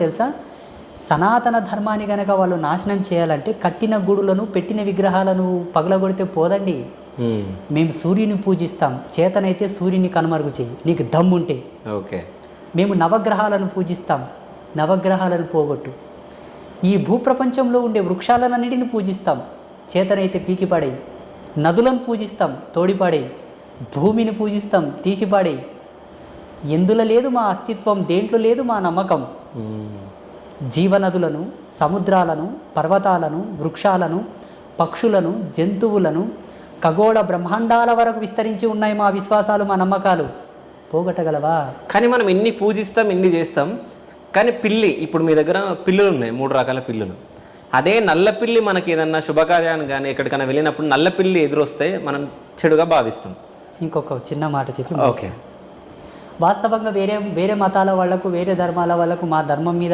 తెలుసా? సనాతన ధర్మాన్ని గనక వాళ్ళు నాశనం చేయాలంటే కట్టిన గుడులను పెట్టిన విగ్రహాలను పగలగొడితే పోదండి. మ్మ్. మేము సూర్యుని పూజిస్తాం. చేతనైతే సూర్యుని కనుమరుగు చేయి. నీకు దమ్ముంటే. ఓకే. మేము నవగ్రహాలను పూజిస్తాం. నవగ్రహాలను పోగొట్టు. ఈ భూప్రపంచంలో ఉండే వృక్షాలన్నిటిని పూజిస్తాం. చేతనైతే పీకిపాడేయి. నదులను పూజిస్తాం. తోడిపాడేయి. భూమిని పూజిస్తాం. తీసిపాడేయి. ఎందులో లేదు మా అస్తిత్వం దేంట్లో లేదు మా నమ్మకం. మ్మ్. జీవనదులను సముద్రాలను పర్వతాలను వృక్షాలను పక్షులను జంతువులను ఖగోళ బ్రహ్మాండాల వరకు విస్తరించి ఉన్నాయి మా విశ్వాసాలు మా నమ్మకాలు. పోగొట్టగలవా? కానీ మనం ఇన్ని పూజిస్తాం ఇన్ని చేస్తాం కానీ పిల్లి ఇప్పుడు మీ దగ్గర పిల్లులు ఉన్నాయి మూడు రకాల పిల్లులు. అదే నల్ల పిల్లి మనకి ఏదన్నా శుభకార్యాన్ని కానీ ఎక్కడికైనా వెళ్ళినప్పుడు నల్ల పిల్లి ఎదురొస్తే మనం చెడుగా భావిస్తాం. ఇంకొక చిన్న మాట చెప్పి ఓకే. వాస్తవంగా వేరే వేరే మతాల వాళ్ళకు వేరే ధర్మాల వాళ్ళకు మా ధర్మం మీద